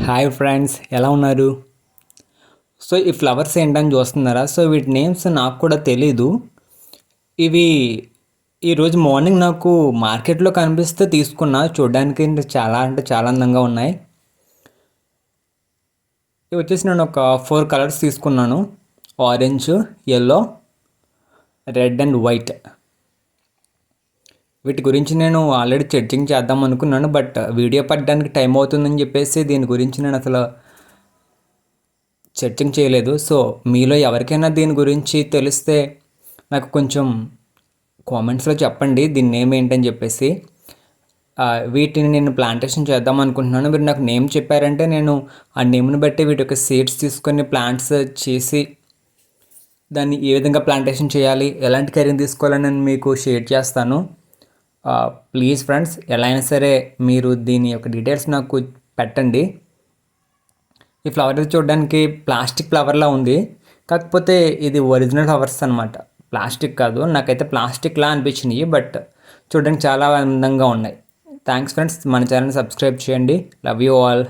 Hi friends ఎలా ఉన్నారు? So ఈ ఫ్లవర్స్ ఏంటని చూస్తున్నారా? సో వీటి నేమ్స్ నాకు కూడా తెలీదు. ఇవి ఈరోజు మార్నింగ్ నాకు మార్కెట్లో కనిపిస్తే తీసుకున్నా. చూడడానికి చాలా అంటే చాలా అందంగా ఉన్నాయి. ఇవి వచ్చేసి నేను ఒక ఫోర్ కలర్స్ తీసుకున్నాను. Orange yellow red and white. వీటి గురించి నేను ఆల్రెడీ చర్చింగ్ చేద్దాం అనుకున్నాను బట్ వీడియో పడడానికి టైం అవుతుందని చెప్పేసి దీని గురించి నేను అసలు చర్చింగ్ చేయలేదు. సో మీలో ఎవరికైనా దీని గురించి తెలిస్తే నాకు కొంచెం కామెంట్స్లో చెప్పండి దీని నేమ్ ఏంటని చెప్పేసి. వీటిని నేను ప్లాంటేషన్ చేద్దాం అనుకుంటున్నాను. మీరు నాకు నేమ్ చెప్పారంటే నేను ఆ నేమ్ని బట్టి వీటి యొక్క సీడ్స్ తీసుకొని ప్లాంట్స్ చేసి దాన్ని ఏ విధంగా ప్లాంటేషన్ చేయాలి ఎలాంటి కెరీర్ తీసుకోవాలని నేను మీకు షేర్ చేస్తాను. ప్లీజ్ ఫ్రెండ్స్ ఎలా అయినా సరే మీరు దీని యొక్క డీటెయిల్స్ నాకు పెట్టండి. ఈ ఫ్లవర్ చూడడానికి ప్లాస్టిక్ ఫ్లవర్లా ఉంది. కాకపోతే ఇది ఒరిజినల్ ఫ్లవర్స్ అనమాట ప్లాస్టిక్ కాదు నాకైతే ప్లాస్టిక్లా అనిపించినాయి బట్ చూడడానికి చాలా అందంగా ఉన్నాయి. థ్యాంక్స్ ఫ్రెండ్స్ మన ఛానల్ సబ్స్క్రైబ్ చేయండి. Love you all